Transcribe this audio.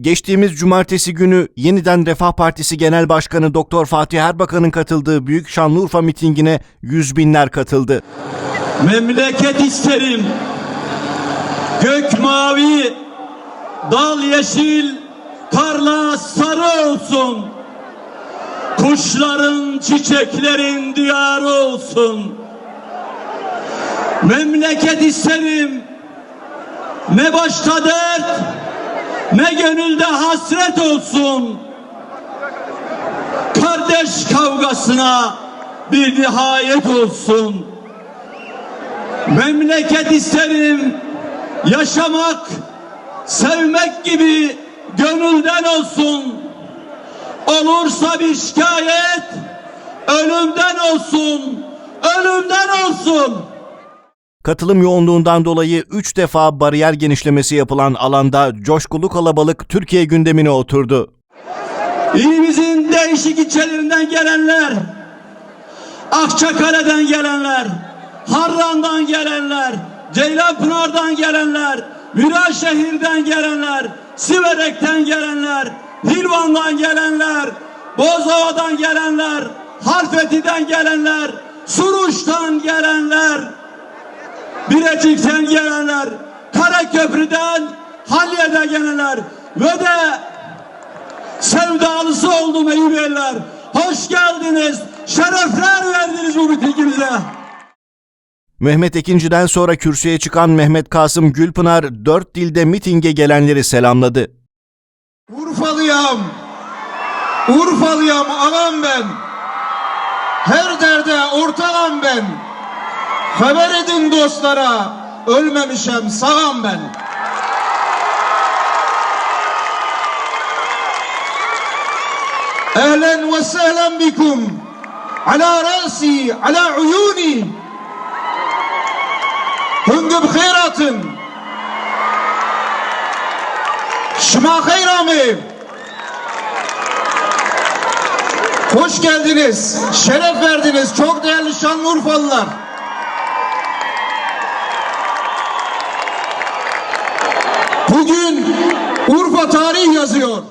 Geçtiğimiz cumartesi günü yeniden Refah Partisi Genel Başkanı Doktor Fatih Erbakan'ın katıldığı Büyük Şanlıurfa mitingine yüz binler katıldı. Memleket isterim. Gök mavi, dal yeşil, tarla sarı olsun. Kuşların, çiçeklerin diyarı olsun. Memleket isterim. Ne başta dert, ne gönülde hasret olsun. Kardeş kavgasına bir nihayet olsun. Memleket isterim yaşamak, sevmek gibi gönülden olsun. Olursa bir şikayet ölümden olsun, ölümden olsun. Katılım yoğunluğundan dolayı 3 defa bariyer genişlemesi yapılan alanda coşkulu kalabalık Türkiye gündemine oturdu. İlimizin değişik ilçelerinden gelenler, Akçakale'den gelenler, Harran'dan gelenler, Ceylanpınar'dan gelenler, Viranşehir'den gelenler, Siverek'ten gelenler, Hilvan'dan gelenler, Bozova'dan gelenler, Harfeti'den gelenler, Suruç'tan gelenler, Birecik'ten gelenler, Karaköprü'den, Halye'den gelenler ve de sevdalısı oldum ey beyler. Hoş geldiniz. Şerefler verdiniz bu mitingimize. Mehmet Ekinci'den sonra kürsüye çıkan Mehmet Kasım Gülpınar dört dilde mitinge gelenleri selamladı. Urfalıyam. Urfalıyam ağam ben. Her derde ortağım ben. Haber edin dostlara. Ölmemişem sağam ben. Ehlen ve sehlen bikum. Ala rasi, ala uyuni. Hüngü bkhairatın. Şma hayramı. Hoş geldiniz. Şeref verdiniz. Çok değerli Şanlıurfalılar. Bugün Urfa tarih yazıyor.